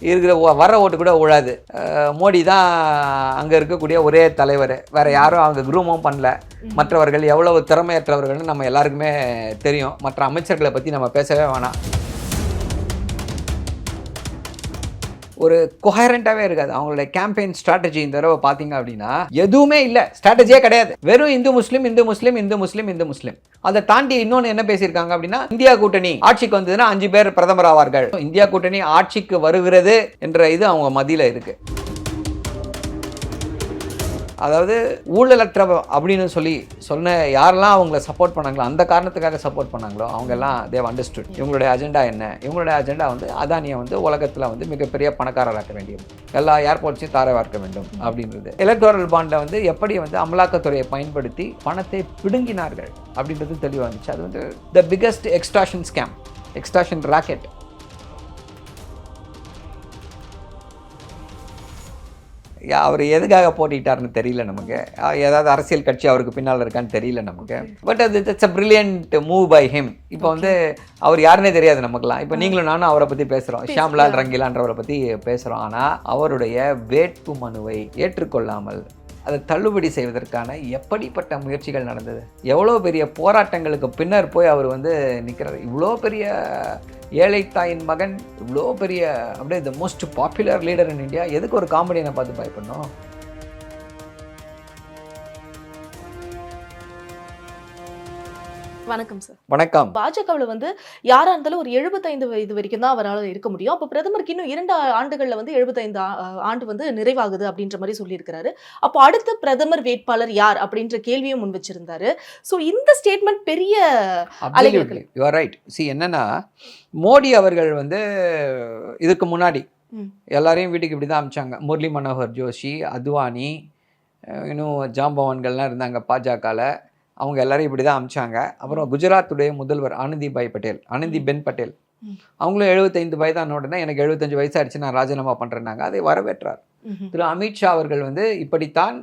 இருக்கிற வர ஓட்டு கூட அஹ் மோடி தான் அங்கே இருக்கக்கூடிய ஒரே தலைவர். வேற யாரும் அவங்க குரூமும் பண்ணல. மற்றவர்கள் எவ்வளவு திறமையற்றவர்கள்னு நம்ம எல்லாருக்குமே தெரியும். மற்ற அமைச்சர்களை பற்றி நம்ம பேசவே வேணாம். ஒரு கொஹரண்டாகவே இருக்காது. அவங்களோட கேம்பெயின் ஸ்ட்ராட்டஜி இந்த தடவை பார்த்தீங்க அப்படின்னா எதுவுமே இல்லை. ஸ்ட்ராட்டஜியே கிடையாது. வெறும் இந்து முஸ்லீம் இந்து முஸ்லீம் இந்து முஸ்லீம் இந்து முஸ்லீம். அதை தாண்டி இன்னொன்று என்ன பேசியிருக்காங்க அப்படின்னா இந்தியா கூட்டணி ஆட்சிக்கு வந்ததுன்னா அஞ்சு பேர் பிரதமர் ஆவார்கள். இந்தியா கூட்டணி ஆட்சிக்கு வருகிறது என்ற இது அவங்க மதியில் இருக்கு. அதாவது ஊழலற்ற அப்படின்னு சொல்லி சொன்ன யாரெல்லாம் அவங்கள சப்போர்ட் பண்ணாங்களோ அந்த காரணத்துக்காக சப்போர்ட் பண்ணாங்களோ அவங்க எல்லாம் தேவ் அண்டர்ஸ்டுட் இவங்களுடைய அஜெண்டா என்ன? இவங்களுடைய அஜெண்டா வந்து அதானியை வந்து உலகத்தில் வந்து மிகப்பெரிய பணக்காரராக்க வேண்டும். எல்லா ஏர்போர்ட்ஸையும் தார வார்க்க வேண்டும் அப்படின்றது. எலக்டோரல் பாண்டை வந்து எப்படி வந்து அமலாக்கத்துறையை பயன்படுத்தி பணத்தை பிடுங்கினார்கள் அப்படின்றது தெளிவாக இருந்துச்சு அது வந்து the biggest extortion scam extortion racket அவர் எதுக்காக போட்டிட்டாருன்னு தெரியல நமக்கு. ஏதாவது அரசியல் கட்சி அவருக்கு பின்னால் இருக்கான்னு தெரியல நமக்கு. பட் அது it's a brilliant move by him இப்போ வந்து அவர் யாருன்னே தெரியாது நமக்குலாம் இப்போ நீங்களும் நானும் அவரை பற்றி பேசுகிறோம் ஷியாம்லால் ரங்கிலான்றவரை பற்றி பேசுகிறோம் ஆனால் அவருடைய வேட்பு மனுவை ஏற்றுக்கொள்ளாமல் அதை தள்ளுபடி செய்வதற்கான எப்படிப்பட்ட முயற்சிகள் நடந்தது? எவ்வளோ பெரிய போராட்டங்களுக்கு பின்னர் போய் அவர் வந்து நிற்கிறார்? இவ்வளோ பெரிய ஏழை தாயின் மகன் இவ்வளோ பெரிய அப்படியே the most popular leader in India எதுக்கு ஒரு காமெடியை நான் பார்த்து பயப்படணும்? வணக்கம் சார் வணக்கம். பாஜகவுல வந்து யாரா இருந்தாலும் ஒரு எழுபத்தைந்து வயது வரைக்கும் தான் அவரால் இருக்க முடியும். அப்போ பிரதமருக்கு இன்னும் இரண்டு ஆண்டுகள்ல வந்து எழுபத்தைந்து ஆண்டு வந்து நிறைவாகுது அப்படின்ற மாதிரி சொல்லியிருக்கிறாரு. அப்போ அடுத்த பிரதமர் வேட்பாளர் யார் அப்படின்ற கேள்வியும் முன் வச்சிருந்தாரு. ஸோ இந்த ஸ்டேட்மெண்ட் பெரிய அப்சல்யூட்லி யூஆர் ரைட் சி என்னன்னா மோடி அவர்கள் வந்து இதுக்கு முன்னாடி. எல்லாரையும் வீட்டுக்கு இப்படி தான் அமிச்சாங்க. முரளி மனோகர் ஜோஷி அத்வானி இன்னும் ஜாம்பவான்கள்லாம் இருந்தாங்க பாஜகவில் அவங்க எல்லாரையும் இப்படி தான் அமிச்சாங்க. அப்புறம் குஜராத்துடைய முதல்வர் ஆனந்திபாய் பட்டேல் ஆனந்தி பென் பட்டேல். அவங்களும் எழுபத்தைந்து வயதான உடனே எனக்கு எழுபத்தஞ்சு வயசாயிடுச்சு நான் ராஜினாமா பண்ணுறேன்னாங்க அதை வரவேற்றார். திரு அமித்ஷா அவர்கள் வந்து இப்படித்தான்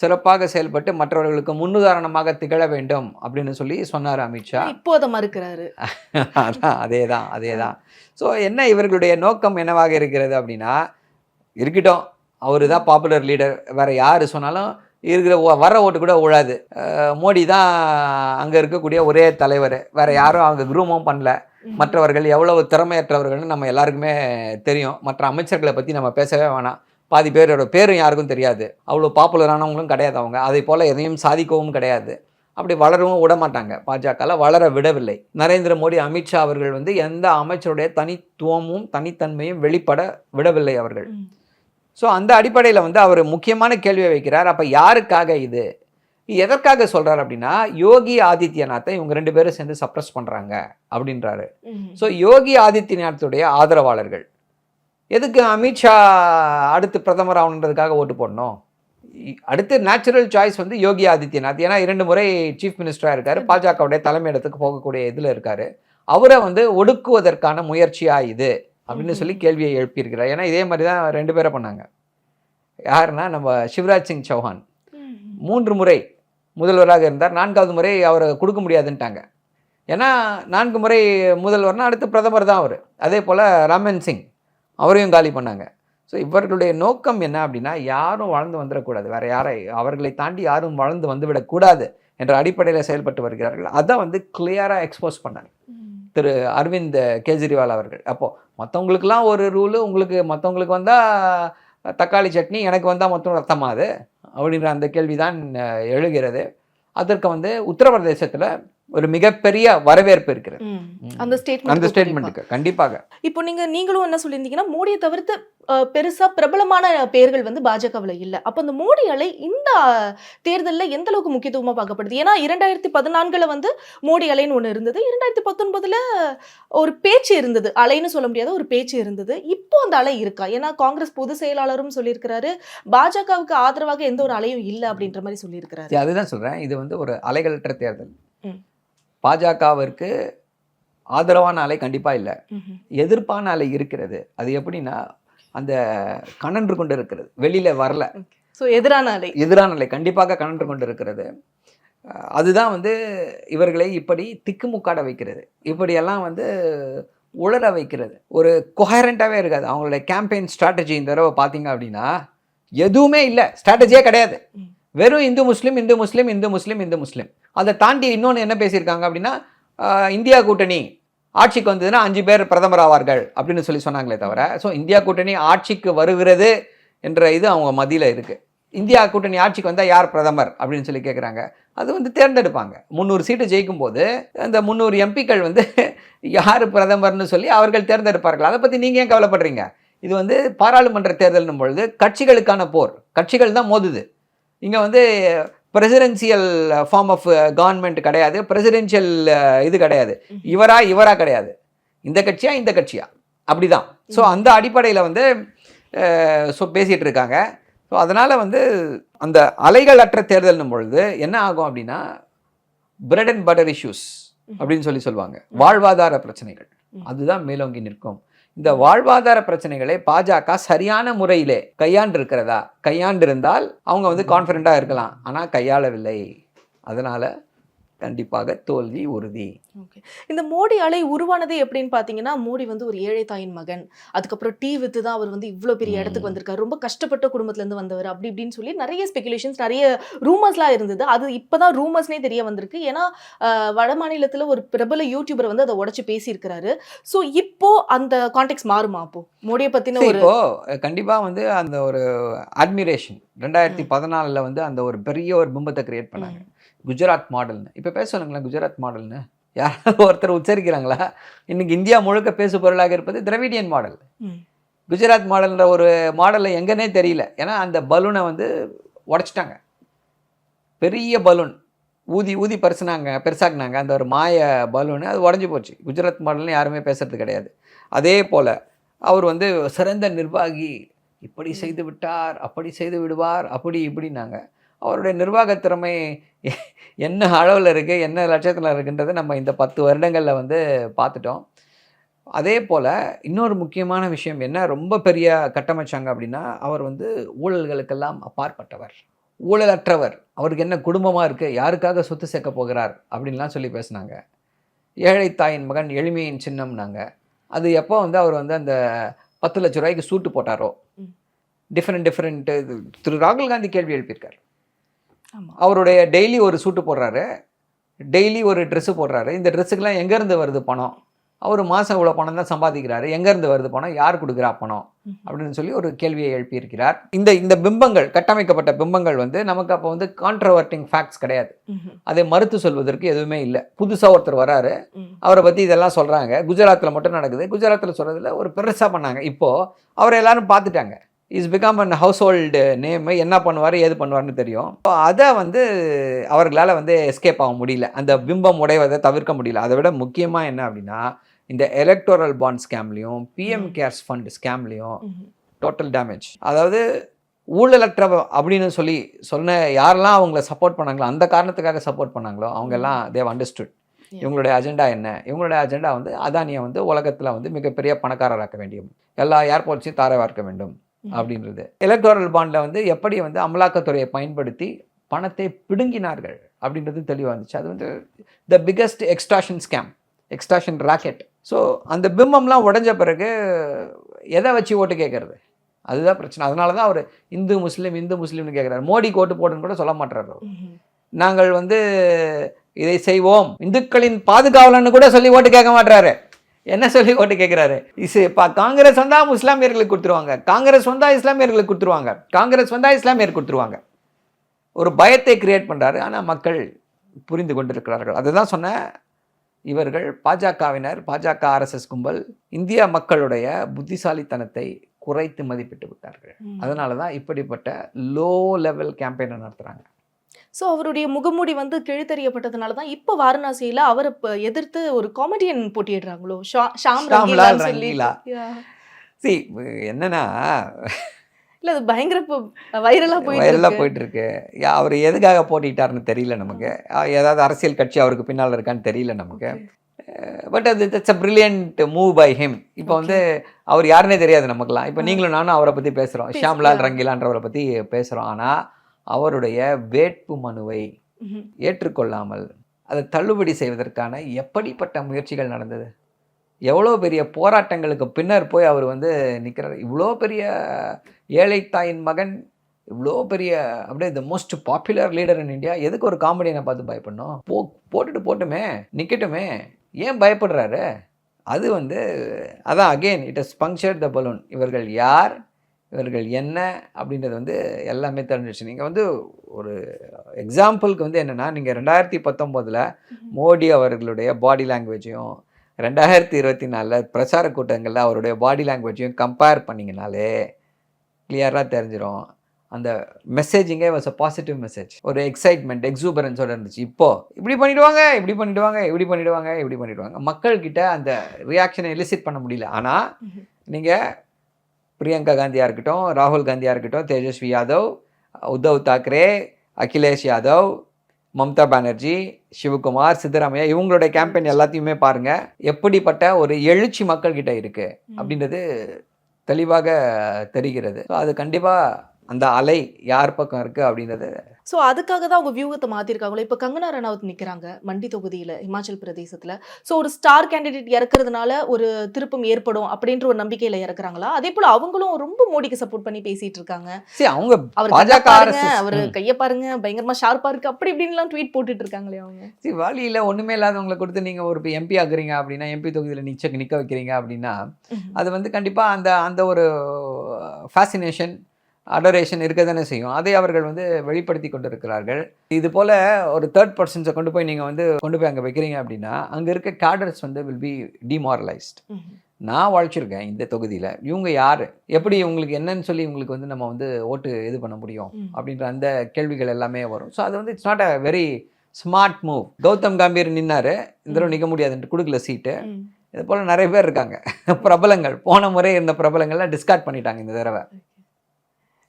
சிறப்பாக செயல்பட்டு மற்றவர்களுக்கு முன்னுதாரணமாக திகழ வேண்டும் அப்படின்னு சொல்லி சொன்னார் அமித்ஷா இப்போ அதை மறுக்கிறாரு. அதான் அதே தான் அதே தான் ஸோ என்ன இவர்களுடைய நோக்கம் என்னவாக இருக்கிறது அப்படின்னா இருக்கட்டும் அவர் தான் பாப்புலர் லீடர் வேற யார் சொன்னாலும் இருக்கிற வர ஓட்டு கூட அஹ் மோடி தான் அங்கே இருக்கக்கூடிய ஒரே தலைவர். வேற யாரும் அவங்க குரூமும் பண்ணல. மற்றவர்கள் எவ்வளவு திறமையற்றவர்கள்னு நம்ம எல்லாருக்குமே தெரியும். மற்ற அமைச்சர்களை பற்றி நம்ம பேசவே வேணாம். பாதி பேரோட பேரும் யாருக்கும் தெரியாது. அவ்வளோ பாப்புலரானவங்களும் கிடையாது அவங்க. அதை போல் எதையும் சாதிக்கவும் கிடையாது. அப்படி வளரவும் விட மாட்டாங்க. பாஜகவில் வளர விடவில்லை. நரேந்திர மோடி அமித்ஷா அவர்கள் வந்து எந்த அமைச்சருடைய தனித்துவமும் தனித்தன்மையும் வெளிப்பட விடவில்லை அவர்கள். ஸோ அந்த அடிப்படையில் வந்து அவர் முக்கியமான கேள்வியை வைக்கிறார். அப்போ யாருக்காக இது? எதற்காக சொல்றார் அப்படின்னா யோகி ஆதித்யநாத்தை இவங்க ரெண்டு பேரும் சேர்ந்து சப்ரஸ் பண்ணுறாங்க அப்படின்றாரு. ஸோ யோகி ஆதித்யநாத்துடைய ஆதரவாளர்கள். எதுக்கு அமித்ஷா அடுத்து பிரதமர் ஆகணுன்றதுக்காக ஓட்டு போடணும்? அடுத்து நேச்சுரல் சாய்ஸ் வந்து யோகி ஆதித்யநாத். ஏன்னா இரண்டு முறை சீஃப் மினிஸ்டராக இருக்காரு. பாஜகவுடைய தலைமையிடத்துக்கு போகக்கூடிய இதில் இருக்காரு. அவரை வந்து ஒடுக்குவதற்கான முயற்சியா இது? அப்படின்னு சொல்லி கேள்வியை எழுப்பியிருக்கிறார். ஏன்னா இதே மாதிரி தான் ரெண்டு பேரை பண்ணாங்க. யாருன்னா நம்ம சிவராஜ் சிங் சௌஹான். மூன்று முறை முதல்வராக இருந்தார். நான்காவது முறை அவரை கொடுக்க முடியாதுன்ட்டாங்க. ஏன்னா நான்கு முறை முதல்வர்னா அடுத்து பிரதமர் தான் அவர். அதே போல் ரமன் சிங் அவரையும் காலி பண்ணாங்க. ஸோ இவர்களுடைய நோக்கம் என்ன அப்படின்னா யாரும் வளர்ந்து வந்துடக்கூடாது. வேற யாரை அவர்களை தாண்டி யாரும் வளர்ந்து வந்துவிடக்கூடாது என்ற அடிப்படையில் செயல்பட்டு வருகிறார்கள். அதை வந்து கிளியராக எக்ஸ்போஸ் பண்ணார் ம். திரு அரவிந்த் கெஜ்ரிவால் அவர்கள். அப்போது மற்றவங்களுக்குலாம் ஒரு ரூலு உங்களுக்கு மற்றவங்களுக்கு வந்தால் தக்காளி சட்னி எனக்கு வந்தால் மொத்தம் ரத்தமா அது? அப்படின்ற அந்த கேள்வி தான் எழுகிறது. அதற்கு வந்து உத்தரப்பிரதேசத்தில் ஒரு மிகப்பெரிய வரவேற்பு இருக்கிறது. அந்த ஸ்டேட்மெண்ட் அந்த ஸ்டேட்மெண்ட்டுக்கு கண்டிப்பாக. இப்போ நீங்க நீங்களும் என்ன சொல்லியிருந்தீங்கன்னா மோடியை தவிர்த்து அஹ், பெருசா பிரபலமான பெயர்கள் வந்து பாஜகவில் இல்ல. அப்ப அந்த மோடி அலை இந்த தேர்தலில் எந்த அளவுக்கு முக்கியத்துவமா பார்க்கப்படுது? ஏன்னா இரண்டாயிரத்தி பதினான்குல வந்து மோடி அலைன்னு ஒண்ணு இருந்தது. இரண்டாயிரத்தி பத்தொன்பதுல ஒரு பேச்சு இருந்தது. அலைன்னு சொல்ல முடியாத ஒரு பேச்சு இருந்தது. இப்போ அந்த அலை இருக்கா? ஏன்னா காங்கிரஸ் பொதுச் செயலாளரும் சொல்லியிருக்கிறாரு பாஜகவுக்கு ஆதரவாக எந்த ஒரு அலையும் இல்லை அப்படின்ற மாதிரி சொல்லியிருக்கிறாரு. அதுதான் சொல்கிறேன் இது வந்து ஒரு அலைகளற்ற தேர்தல். பாஜகவிற்கு ஆதரவான அலை கண்டிப்பாக இல்லை. எதிர்ப்பான அலை இருக்கிறது. அது எப்படின்னா அந்த கணன்று கொண்டு இருக்கிறது. வெளியில் வரல. சோ எதிரான அலை. எதிரான நிலை கண்டிப்பாக கணன்று கொண்டு இருக்கிறது. அதுதான் வந்து இவர்களை இப்படி திக்குமுக்காட வைக்கிறது. இப்படியெல்லாம் வந்து உளர வைக்கிறது. ஒரு கொஹரண்ட்டாகவே இருக்காது. அவங்களுடைய கேம்பெயின் ஸ்ட்ராட்டஜி இந்த தடவை பார்த்தீங்க அப்படின்னா எதுவுமே இல்லை. ஸ்ட்ராட்டஜியே கிடையாது. வெறும் இந்து முஸ்லீம் இந்து முஸ்லீம் இந்து முஸ்லீம் இந்து முஸ்லீம். அதை தாண்டி இன்னொன்று என்ன பேசியிருக்காங்க அப்படின்னா இந்தியா கூட்டணி ஆட்சிக்கு வந்ததுன்னா அஞ்சு பேர் பிரதமர் ஆவார்கள் அப்படின்னு சொல்லி சொன்னாங்களே தவிர ஸோ இந்தியா கூட்டணி ஆட்சிக்கு வருகிறது என்ற இது அவங்க மதியில் இருக்குது இந்தியா கூட்டணி ஆட்சிக்கு வந்தால் யார் பிரதமர் அப்படின்னு சொல்லி கேட்குறாங்க அது வந்து தேர்ந்தெடுப்பாங்க. முந்நூறு சீட்டு ஜெயிக்கும் போது அந்த முந்நூறு எம்பிக்கள் வந்து யார் பிரதமர்னு சொல்லி அவர்கள் தேர்ந்தெடுப்பார்கள். அதை பற்றி நீங்கள் ஏன் கவலைப்படுறீங்க? இது வந்து பாராளுமன்ற தேர்தல்னும் பொழுது கட்சிகளுக்கான போர். கட்சிகள் தான் மோதுது. இங்கே வந்து பிரசிடென்சியல் ஃபார்ம் ஆஃப் கவர்மெண்ட் கிடையாது. பிரசிடென்ஷியல் இது கிடையாது. இவரா இவரா கிடையாது. இந்த கட்சியா இந்த கட்சியா? அப்படிதான். ஸோ அந்த அடிப்படையில் வந்து ஸோ பேசிகிட்டு இருக்காங்க. ஸோ அதனால் வந்து அந்த அலைகள் அற்ற தேர்தல்னும் பொழுது என்ன ஆகும் அப்படின்னா பிரெட் அண்ட் பட்டர் இஷ்யூஸ் அப்படின்னு சொல்லி சொல்லுவாங்க. வாழ்வாதார பிரச்சனைகள். அதுதான் மேலோங்கி நிற்கும். இந்த வாழ்வாதார பிரச்சனைகளை பாஜக சரியான முறையிலே கையாண்டிருக்கிறதா? கையாண்டிருந்தால் அவங்க வந்து கான்ஃபிடண்ட்டாக இருக்கலாம். ஆனால் கையாளவில்லை. அதனால கண்டிப்பாக தோல்வி உறுதி. ஓகே. இந்த மோடி அலை உருவானதே எப்படின்னு பார்த்தீங்கன்னா மோடி வந்து ஒரு ஏழை தாயின் மகன். அதுக்கப்புறம் டீ வித்து தான் அவர் வந்து இவ்வளோ பெரிய இடத்துக்கு. வந்திருக்காரு. ரொம்ப கஷ்டப்பட்ட குடும்பத்துலேருந்து வந்தவர். அப்படி இப்படின்னு சொல்லி நிறைய ஸ்பெகுலேஷன்ஸ் நிறைய ரூமர்ஸ்லாம் இருந்தது. அது இப்போதான் ரூமர்ஸ்னே தெரிய வந்திருக்கு. ஏன்னா வட மாநிலத்தில் ஒரு பிரபல யூடியூபர் வந்து அதை உடச்சு பேசியிருக்கிறாரு. ஸோ இப்போ அந்த கான்டெக்ட் மாறுமா அப்போ? மோடியை பற்றின ஒரு இப்போ கண்டிப்பா வந்து அந்த ஒரு அட்மிரேஷன் ரெண்டாயிரத்தி பதினாலுல வந்து அந்த ஒரு பெரிய ஒரு பிம்பத்தை கிரியேட் பண்ணாங்க. குஜராத் மாடல்னு. இப்போ பேச சொல்லுங்களேன் குஜராத் மாடல்னு. யாராவது ஒருத்தர் உச்சரிக்கிறாங்களா? இன்னைக்கு இந்தியா முழுக்க பேசு பொருளாக இருப்பது திராவிடியன் மாடல். குஜராத் மாடல்ன்ற ஒரு மாடலை எங்கன்னே தெரியல. ஏன்னா அந்த பலூனை வந்து உடைச்சிட்டாங்க. பெரிய பலூன். ஊதி ஊதி பரிசுனாங்க பெருசாக்குனாங்க. அந்த ஒரு மாய பலூனு அது உடஞ்சி போச்சு. குஜராத் மாடல்னு யாருமே பேசுறது கிடையாது. அதே போல் அவர் வந்து சிறந்த நிர்வாகி. இப்படி செய்து விட்டார் அப்படி செய்து விடுவார் அப்படி இப்படின்னாங்க. அவருடைய நிர்வாகத் திறமை என்ன அளவில் இருக்குது என்ன லட்சத்தில் இருக்குன்றதை நம்ம இந்த பத்து வருடங்களில் வந்து பார்த்துட்டோம். அதே போல் இன்னொரு முக்கியமான விஷயம் என்ன? ரொம்ப பெரிய கட்டமைச்சாங்க அப்படின்னா அவர் வந்து ஊழல்களுக்கெல்லாம் அப்பாற்பட்டவர் ஊழலற்றவர். அவருக்கு என்ன குடும்பமாக இருக்குது யாருக்காக சொத்து சேர்க்க போகிறார் அப்படின்லாம் சொல்லி பேசுனாங்க. ஏழை தாயின் மகன் எளிமையின் சின்னம்னாங்க. அது எப்போ வந்து அவர் வந்து அந்த பத்து லட்ச ரூபாய்க்கு சூட்டு போட்டாரோ. டிஃப்ரெண்ட் டிஃப்ரெண்ட் திரு ராகுல் காந்தி கேள்வி எழுப்பியிருக்கார். அவருடைய டெய்லி ஒரு சூட்டு போடுறாரு. டெய்லி ஒரு ட்ரெஸ்ஸு போடுறாரு. இந்த ட்ரெஸ்ஸுக்கெல்லாம் எங்கேருந்து வருது பணம்? அவர் மாதம் இவ்வளோ பணம் தான் சம்பாதிக்கிறாரு. எங்கேருந்து வருது பணம்? யார் கொடுக்குறா பணம். அப்படின்னு சொல்லி ஒரு கேள்வியை எழுப்பியிருக்கிறார். இந்த இந்த பிம்பங்கள் கட்டமைக்கப்பட்ட பிம்பங்கள் வந்து நமக்கு அப்போ வந்து கான்ட்ரவர்ட்டிங் ஃபேக்ட்ஸ் கிடையாது. அதை மறுத்து சொல்வதற்கு எதுவுமே இல்லை. புதுசாக ஒருத்தர் வராரு. அவரை பற்றி இதெல்லாம் சொல்கிறாங்க குஜராத்தில் மட்டும் நடக்குது. குஜராத்தில் சொல்கிறதுல ஒரு பெருசாக பண்ணாங்க. இப்போது அவரை எல்லாரும் பார்த்துட்டாங்க. Is become an household name என்ன பண்ணுவார் ஏது பண்ணுவார்னு தெரியும். So, அதை வந்து அவர்களால் வந்து எஸ்கேப் ஆக முடியல. அந்த பிம்பம் உடைவதை தவிர்க்க முடியல. அதை விட முக்கியமாக என்ன அப்படின்னா இந்த எலக்டோரல் பாண்ட் ஸ்கேம்லேயும் பிஎம் கேர்ஸ் ஃபண்ட் ஸ்கேம்லேயும். டோட்டல் டேமேஜ் அதாவது ஊழலற்ற அப்படின்னு சொல்லி சொன்ன யாரெல்லாம் அவங்கள சப்போர்ட் பண்ணாங்களோ அந்த காரணத்துக்காக சப்போர்ட் பண்ணாங்களோ அவங்க எல்லாம் தேவ் அண்டர்ஸ்டுட். இவங்களுடைய அஜெண்டா என்ன? இவங்களுடைய அஜெண்டா வந்து அதானியை வந்து உலகத்தில் வந்து மிகப்பெரிய பணக்காரராக்க வேண்டும். எல்லா ஏர்போர்ட்ஸையும் தாரை வார்க்க வேண்டும். அப்படின்றது. எலக்டோரல் பாண்டில் வந்து எப்படி வந்து அமலாக்கத்துறையை பயன்படுத்தி பணத்தை பிடுங்கினார்கள் அப்படின்றது தெளிவாக இருந்துச்சு அது வந்து the biggest extortion scam extortion racket so அந்த பிம்பம்லாம் உடைஞ்ச பிறகு எதை வச்சு ஓட்டு கேட்கறது? அதுதான் பிரச்சனை. அதனால தான் அவர் இந்து முஸ்லீம் இந்து முஸ்லீம்னு கேட்குறாரு. மோடிக்கு ஓட்டு போடுன்னு கூட சொல்ல மாட்டார். நாங்கள் வந்து இதை செய்வோம். இந்துக்களின் பாதுகாவலன்னு கூட சொல்லி ஓட்டு கேட்க மாட்டாரு என்ன சொல்லி ஓட்டு கேட்குறாரு இஸ் இப்போ காங்கிரஸ் வந்தா இஸ்லாமியர்களுக்கு கொடுத்துருவாங்க. காங்கிரஸ் வந்தா இஸ்லாமியர்களுக்கு கொடுத்துருவாங்க. காங்கிரஸ் வந்தா இஸ்லாமியர் கொடுத்துருவாங்க. ஒரு பயத்தை கிரியேட் பண்றாரு. ஆனால் மக்கள் புரிந்து கொண்டிருக்கிறார்கள். அதுதான் சொன்னேன் இவர்கள் பாஜகவினர் பாஜக ஆர்எஸ்எஸ் கும்பல் இந்திய மக்களுடைய புத்திசாலித்தனத்தை குறைத்து மதிப்பிட்டு விட்டார்கள். அதனால தான் இப்படிப்பட்ட லோ லெவல் கேம்பெயினை நடத்துகிறாங்க ஸோ அவருடைய முகமூடி வந்து கிழித்தறியப்பட்டதுனால தான் இப்போ வாரணாசியில அவரை எதிர்த்து ஒரு காமெடியன் போட்டியிடுறாங்களோ? ஷாம் ரங்கீலா. சி என்னன்னா இல்ல அது பயங்கர வைரலா போயிட்டு எல்லாம் இருக்கு. போயிட்டு இருக்கு. யா- அவர் எதுக்காக போட்டிட்டாருன்னு தெரியல நமக்கு. ஏதாவது அரசியல் கட்சி அவருக்கு பின்னால் இருக்கான்னு தெரியல நமக்கு. பட் அது it's a brilliant move by him இப்போ வந்து அவர் யாருன்னே தெரியாது நமக்குலாம். இப்போ நீங்களும் நானும் அவரை பற்றி பேசுகிறோம் பேச- ஷியாம்லால். ரங்கிலான்றவரை பற்றி பேசுகிறோம் ஆனால் அவருடைய வேட்பு மனுவை. ஏற்றுக்கொள்ளாமல் அதை தள்ளுபடி செய்வதற்கான எப்படிப்பட்ட முயற்சிகள் நடந்தது? எவ்வளோ பெரிய போராட்டங்களுக்கு பின்னர் போய் அவர் வந்து நிற்கிறார் இவ்வளோ பெரிய ஏழை தாயின் மகன் இவ்வளோ பெரிய அப்படியே the most popular leader in India எதுக்கு ஒரு காமெடியனை பார்த்து பயப்படணும்? போ போட்டுட்டு போட்டுமே நிற்கட்டுமே ஏன் பயப்படுறாரு? அது வந்து அதான் again it is puncture the balloon இவர்கள் யார்? இவர்கள் என்ன அப்படின்றது வந்து எல்லாமே தெரிஞ்சிச்சு நீங்கள் வந்து ஒரு எக்ஸாம்பிளுக்கு வந்து என்னென்னா நீங்கள் ரெண்டாயிரத்தி பத்தொம்போதில் மோடி அவர்களுடைய பாடி லாங்குவேஜையும் ரெண்டாயிரத்தி இருபத்தி நாலில் பிரச்சார கூட்டங்களில் அவருடைய பாடி லாங்குவேஜையும் கம்பேர் பண்ணிங்கனாலே கிளியராக தெரிஞ்சிடும் அந்த மெசேஜிங்கே வாஸ் அ பாசிட்டிவ் மெசேஜ் ஒரு எக்ஸைட்மெண்ட் எக்ஸூபரன்ஸோட இருந்துச்சு. இப்போ இப்படி பண்ணிடுவாங்க இப்படி பண்ணிடுவாங்க இப்படி பண்ணிடுவாங்க இப்படி பண்ணிடுவாங்க. மக்கள்கிட்ட அந்த ரியாக்ஷனை எலிசிட் பண்ண முடியல. ஆனால். நீங்கள் பிரியங்கா காந்தியாக இருக்கட்டும் ராகுல் காந்தியாக இருக்கட்டும் தேஜஸ்வி யாதவ் உத்தவ் தாக்கரே அகிலேஷ் யாதவ் மம்தா பானர்ஜி சிவகுமார் சித்தராமையா இவங்களுடைய கேம்பெயின் எல்லாத்தையுமே பாருங்க. எப்படிப்பட்ட ஒரு எழுச்சி மக்கள்கிட்ட இருக்கு அப்படின்றது தெளிவாக தெரிகிறது. So அது கண்டிப்பாக அந்த அலை யார் பக்கம் இருக்கு அப்படின்றது ஸோ அதுக்காக தான் அவங்க வியூகத்தை மாத்திருக்காங்களோ. இப்போ கங்கனா ரனாவத் நிக்கிறாங்க மண்டி தொகுதியில இமாச்சல் பிரதேசத்துல. ஸோ ஒரு ஸ்டார் கேண்டிடேட் இறக்குறதுனால ஒரு திருப்பம் ஏற்படும் அப்படின்ற ஒரு நம்பிக்கையில இறக்குறாங்களா? அதே போல அவங்களும் ரொம்ப மோடிக்கு சப்போர்ட் பண்ணி பேசிட்டு இருக்காங்க. சரி அவங்க அவர் பாருங்க அவர். கைய பாருங்க பயங்கரமா ஷார்ப்பா இருக்கு அப்படி இப்படின்லாம் ட்வீட் போட்டுட்டு இருக்காங்களே அவங்க. சரி வழியில் ஒன்றுமே இல்லாதவங்களை கொடுத்து நீங்கள் ஒரு எம்பி ஆகுறீங்க அப்படின்னா எம்பி தொகுதியில் நிச்ச நிற்க வைக்கிறீங்க அப்படின்னா அது வந்து கண்டிப்பாக அந்த அந்த ஒரு ஃபேசினேஷன் அடரேஷன் இருக்க தானே செய்யும். அதை அவர்கள் வந்து வெளிப்படுத்தி கொண்டு இருக்கிறார்கள் இது போல் ஒரு தேர்ட் பர்சன்ஸை கொண்டு போய் நீங்கள் வந்து கொண்டு போய் அங்கே வைக்கிறீங்க அப்படின்னா அங்கே இருக்க கேடர்ஸ் வந்து வில் பி டிமாரலைஸ்ட். நான் வாழ்ச்சிருக்கேன் இந்த தொகுதியில். இவங்க யார்? எப்படி உங்களுக்கு என்னன்னு சொல்லி உங்களுக்கு வந்து நம்ம வந்து ஓட்டு இது பண்ண முடியும். அப்படின்ற அந்த கேள்விகள் எல்லாமே வரும். ஸோ அது வந்து it's not a very smart move Gautam Gambhir நின்னாரு. இந்த தடவை நிற்க முடியாதுன்ட்டு கொடுக்கல சீட்டு. இது போல் நிறைய பேர் இருக்காங்க. பிரபலங்கள். போன முறை இருந்த பிரபலங்கள்லாம் டிஸ்கார்ட் பண்ணிட்டாங்க இந்த தடவை.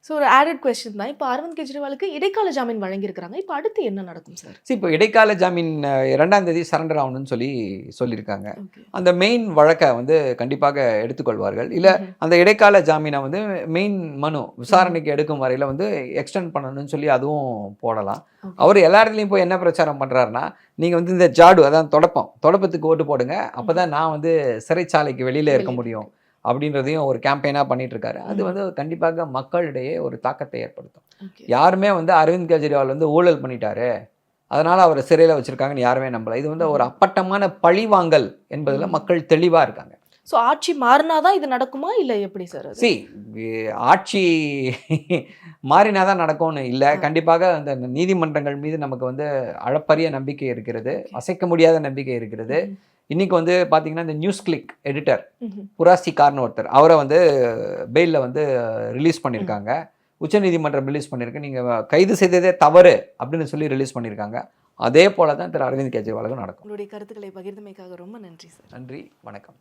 ஸோ ஒரு ஆடட் கொஸ்டின் தான். இப்போ அரவிந்த் கெஜ்ரிவாலுக்கு இடைக்கால ஜாமீன் வழங்கியிருக்கிறாங்க. இப்போ அடுத்து என்ன நடக்கும் சார் சரி இப்போ இடைக்கால ஜாமீன் இரண்டாம் தேதி சரண்டர் ஆகணும்னு சொல்லி சொல்லியிருக்காங்க. அந்த மெயின் வழக்கை வந்து கண்டிப்பாக எடுத்துக்கொள்வார்கள். இல்லை அந்த இடைக்கால ஜாமீனை வந்து மெயின் மனு விசாரணைக்கு எடுக்கும் வரையில் வந்து எக்ஸ்டெண்ட் பண்ணணும்னு சொல்லி அதுவும் போடலாம். அவர் எல்லா இடத்துலையும் போய் என்ன பிரச்சாரம் பண்ணுறாருன்னா நீங்கள் வந்து இந்த ஜாடு அதான் தொடப்பம். தொடப்பத்துக்கு ஓட்டு போடுங்க. அப்போ தான் நான் வந்து சிறைச்சாலைக்கு வெளியில் இருக்க முடியும். அப்படின்றதையும் ஒரு கேம்பெயினாக பண்ணிட்டு இருக்காரு அது. வந்து கண்டிப்பாக மக்களிடையே ஒரு தாக்கத்தை ஏற்படுத்தும். யாருமே வந்து அரவிந்த் கெஜ்ரிவால் வந்து ஊழல் பண்ணிட்டாரு. அதனால அவரை சிறையில் வச்சிருக்காங்கன்னு யாருமே நம்பல. இது வந்து ஒரு அப்பட்டமான பழிவாங்கல் என்பதில். மக்கள் தெளிவாக இருக்காங்க. ஸோ ஆட்சி மாறினாதான் இது நடக்குமா? இல்ல எப்படி சார் சி ஆட்சி மாறினா தான் நடக்கும்னு இல்லை. கண்டிப்பாக அந்த நீதிமன்றங்கள் மீது நமக்கு வந்து அளப்பரிய நம்பிக்கை இருக்கிறது. அசைக்க முடியாத நம்பிக்கை இருக்கிறது. ம்ஹும். இன்னைக்கு வந்து பார்த்தீங்கன்னா இந்த நியூஸ் கிளிக் எடிட்டர். புராசி கார்னு ஒருத்தர் அவரை வந்து பெயிலில் வந்து ரிலீஸ் பண்ணியிருக்காங்க உச்சநீதிமன்றம் ரிலீஸ் பண்ணியிருக்கு நீங்கள் கைது செய்ததே தவறு அப்படின்னு சொல்லி ரிலீஸ் பண்ணியிருக்காங்க அதே போல தான் திரு அரவிந்த் கெஜ்ரிவாலுக்கும் நடக்கும். உங்களுடைய கருத்துக்களை பகிர்ந்தமைக்காக ரொம்ப நன்றி சார். நன்றி வணக்கம்.